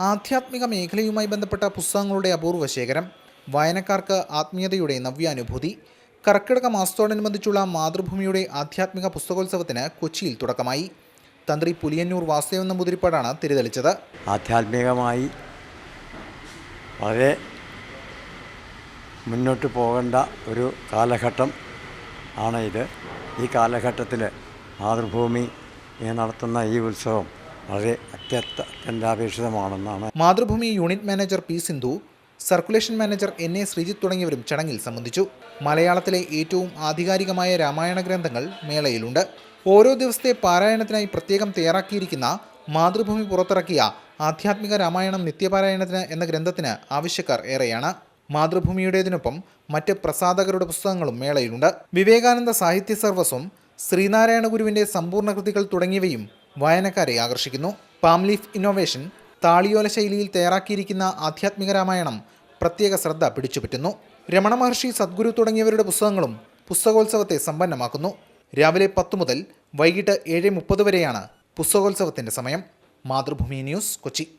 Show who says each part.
Speaker 1: ആധ്യാത്മിക മേഖലയുമായി ബന്ധപ്പെട്ട പുസ്തകങ്ങളുടെ അപൂർവ ശേഖരം വായനക്കാർക്ക് ആത്മീയതയുടെ നവ്യാനുഭൂതി കർക്കിടക മാസത്തോടനുബന്ധിച്ചുള്ള മാതൃഭൂമിയുടെ ആധ്യാത്മിക പുസ്തകോത്സവത്തിന് കൊച്ചിയിൽ തുടക്കമായി. തന്ത്രി പുലിയന്നൂർ വാസുദേവൻ നമ്പൂതിരിപ്പാടാണ് തിരിതെളിച്ചത്.
Speaker 2: ആധ്യാത്മികമായി വളരെ മുന്നോട്ട് പോകേണ്ട ഒരു കാലഘട്ടം ആണ് ഇത് ഈ കാലഘട്ടത്തിൽ മാതൃഭൂമി നടത്തുന്ന ഈ ഉത്സവം വളരെ അത്യത്ത അത്യന്താപേക്ഷിതമാണെന്നാണ്
Speaker 1: Mathrubhumi unit manager P Sindhu circulation manager N A Sreejith തുടങ്ങിയവരും ചടങ്ങിൽ സംബന്ധിച്ചു. മലയാളത്തിലെ ഏറ്റവും ആധികാരികമായ രാമായണ ഗ്രന്ഥങ്ങൾ മേളയിലുണ്ട്. ഓരോ ദിവസത്തെ പാരായണത്തിനായി പ്രത്യേകം തയ്യാറാക്കിയിരിക്കുന്ന മാതൃഭൂമി പുറത്തിറക്കിയ ആധ്യാത്മിക രാമായണം നിത്യപാരായണത്തിന് എന്ന ഗ്രന്ഥത്തിന് ആവശ്യക്കാർ ഏറെയാണ്. മാതൃഭൂമിയുടേതിനൊപ്പം മറ്റ് പ്രസാധകരുടെ പുസ്തകങ്ങളും മേളയിലുണ്ട്. വിവേകാനന്ദ സാഹിത്യ സർവസും ശ്രീനാരായണ ഗുരുവിന്റെ സമ്പൂർണ കൃതികൾ തുടങ്ങിയവയും വായനക്കാരെ ആകർഷിക്കുന്നു. പാംലീഫ് ഇന്നോവേഷൻ താളിയോല ശൈലിയിൽ തയ്യാറാക്കിയിരിക്കുന്ന ആധ്യാത്മിക രാമായണം പ്രത്യേക ശ്രദ്ധ പിടിച്ചുപറ്റുന്നു. രമണ മഹർഷി സദ്ഗുരു തുടങ്ങിയവരുടെ പുസ്തകങ്ങളും പുസ്തകോത്സവത്തെ സമ്പന്നമാക്കുന്നു. രാവിലെ പത്ത് മുതൽ വൈകിട്ട് ഏഴ് മുപ്പത് വരെയാണ് പുസ്തകോത്സവത്തിന്റെ സമയം. മാതൃഭൂമി ന്യൂസ് കൊച്ചി.